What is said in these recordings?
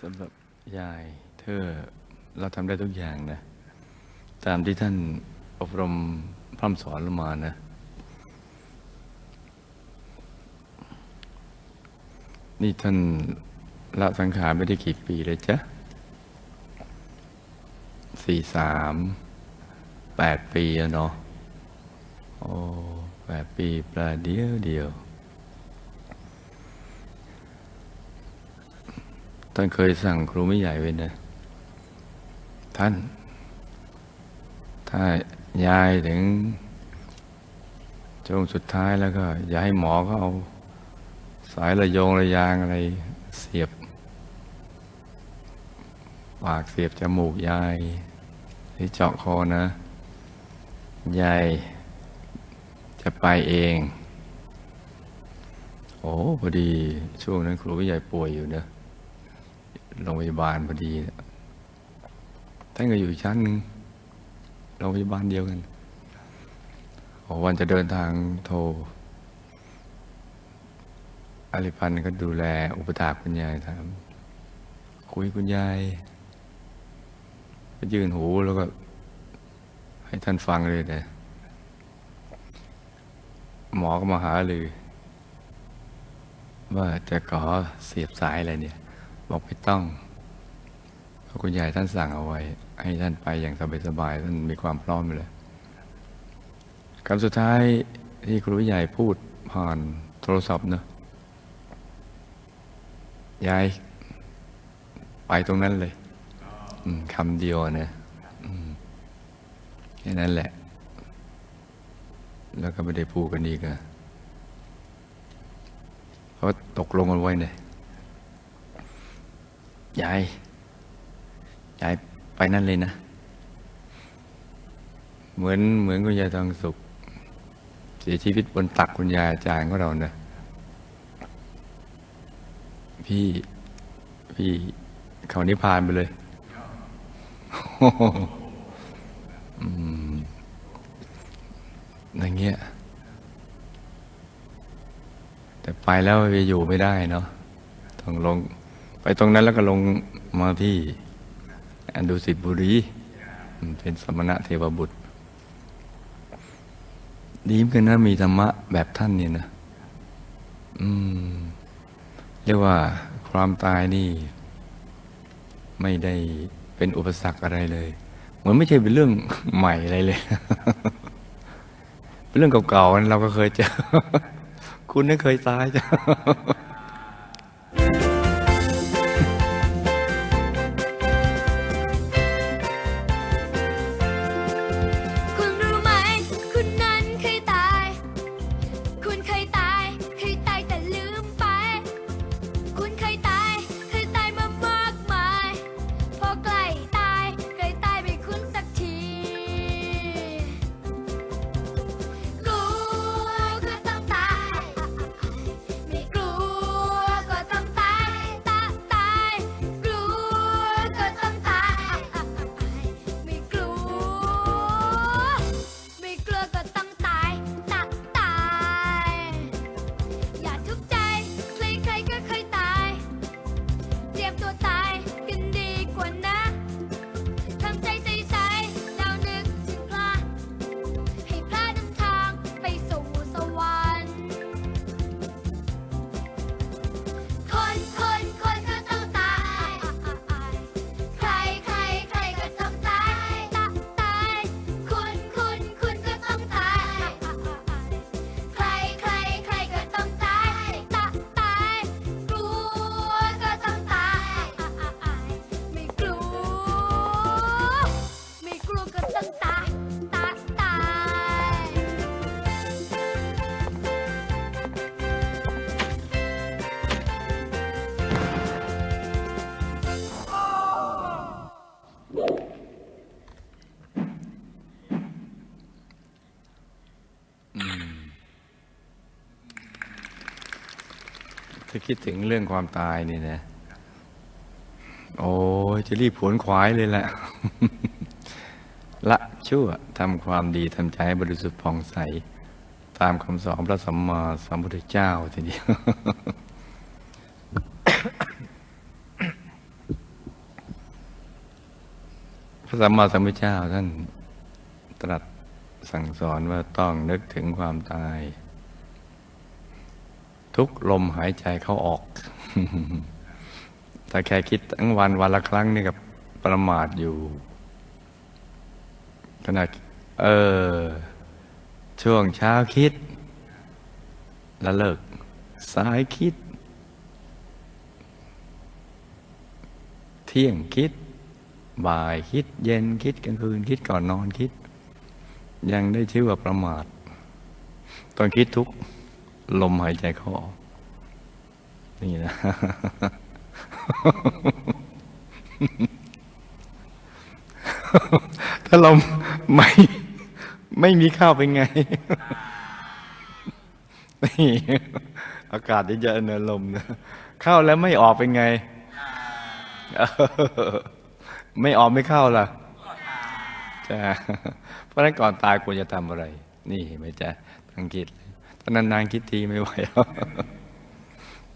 สำหรับยายเธอเราทำได้ทุกอย่างนะ ตามที่ท่านอบรมพร่ำสอนเรามานะ นี่ท่านละสังขารไม่ได้กี่ปีเลยจ๊ะสี่สามแปดปีอะเนาะโอ้แปดปีปลาเดียวเดียว ท่านเคยสั่งครูไม่ใหญ่ไว้นะ ท่าน ถ้ายายถึงช่วงสุดท้ายแล้วก็ อย่าให้หมอเขาเอา สายระยงระยางอะไรเสียบ ปากเสียบจมูกยายหรือเจาะคอนะ ยายจะไปเอง โอ้พอดีช่วงนั้นครูมิใหญ่ป่วยอยู่เนะ โรงพยาบาลพอดี ท่านก็อยู่ชั้นหนึ่งโรงพยาบาลเดียวกันวันจะเดินทางโทรอริพันธ์ก็ดูแลอุปถากคุณยายถามคุยคุณยายก็ยืนหูแล้วก็ ให้ท่านฟังเลยนะหมอก็มาหาเลย ว่าจะขอเสียบสายอะไรเนี่ย บอกไม่ต้องพราะคุณยายท่านสั่งเอาไว้ ให้ท่านไปอย่างสบายๆท่านมีความพร้อมอยู่เลยคำสุดท้ายที่ครูใหญ่พูดผ่านโทรศัพท์เนอะยายไปตรงนั้นเลยคำเดียวนะอืมแค่นั้นแหละ แล้วก็ไม่ได้พูดกันอีกอะเพราะตกลงกันไว้เนี่ย ยายยายไปนั่นเลยนะ เหมือนเหมือนคุณยายทองสุข เสียชีวิตบนตักคุณยายอาจารย์ของเราเนะพี่พี่เขานิพพานไปเลยอืมอย่างเงี้ย แต่ไปแล้วไปอยู่ไม่ได้เนาะต้องลง ตรงนั้นแล้วก็ลงมาที่อันดุสิตบุรีเป็นสมณะเทวบุตร ดีมกันนะมีธรรมะแบบท่านเนี่ยนะอืม เรียกว่าความตายนี่ ไม่ได้เป็นอุปสรรคอะไรเลย เหมือนไม่ใช่เป็นเรื่องใหม่อะไรเลย เป็นเรื่องเก่าๆเราก็เคยเจอ คุณไม่เคยตายจ้ะ คือคิดถึงเรื่องความตายนี่นะ โอ้จะรีบผวนควายเลยแหละ ละชั่วทำความดีทำใจบริสุทธิ์ผ่องใส ตามคำสอนพระสัมมาสัมพุทธเจ้าทีเดียวพระสัมมาสัมพุทธเจ้าท่านตรัสสั่งสอนว่าต้องนึกถึงความตาย ทุกลมหายใจเข้าออกแต่แค่คิดทั้งวันวันละครั้งนี่กับประมาทอยู่ขณะเออ ช่วงเช้าคิด แล้วเลิก สายคิด เที่ยงคิด บ่ายคิด เย็นคิดกลางคืนคิดก่อนนอนคิด ยังได้ชื่อว่าประมาท ตอนคิดทุก ลมหายใจเข้าออก นี่นะ ถ้าเราไม่ไม่มีข้าวเป็นไง นี่อากาศเยอะๆเนลมนะเข้าแล้วไม่ออกเป็นไง ไม่ออกไม่เข้าล่ะจ้ะเพราะนั้นก่อนตายควรจะทำอะไร นี่ไหมจ๊ะทังคิดตอน นานๆคิดทีไม่ไหวแล้ว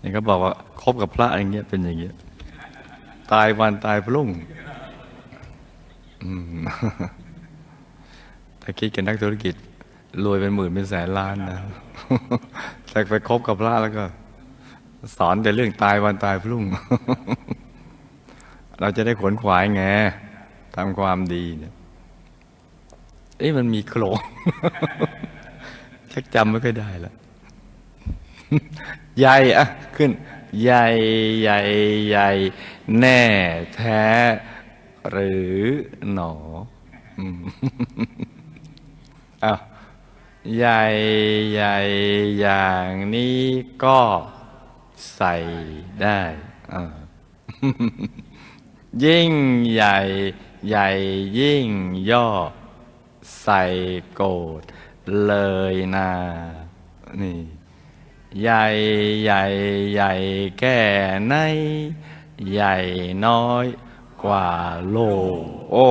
นี่เขาบอกว่าคบกับพระอย่างเงี้ยเป็นอย่างเงี้ยตายวันตายพรุ่งอืมถ้าคิดกับนักธุรกิจรวยเป็นหมื่นเป็นแสนล้านนะแต่ไปคบกับพระแล้วก็ สอนแต่เรื่องตายวันตายพรุ่ง เราจะได้ขวนขวายไงทำความดีเนี่ยเอ๊ะมันมีโครง ชักจำไม่ค่อยได้ล้วใหญ่อะขึ้น ใหญ่ใหญ่ใหญ่แน่แท้ หรือหนออ้าวใหญ่ใหญ่อย่างนี้ก็ใส่ได้อ่ายิ่งใหญ่ ใหญ่ยิ่งย่อ ใส่โกรธ เลยนานี่ใหญ่ใหญ่ใหญ่แก่ใน ใหญ่น้อยกว่าโล โอ้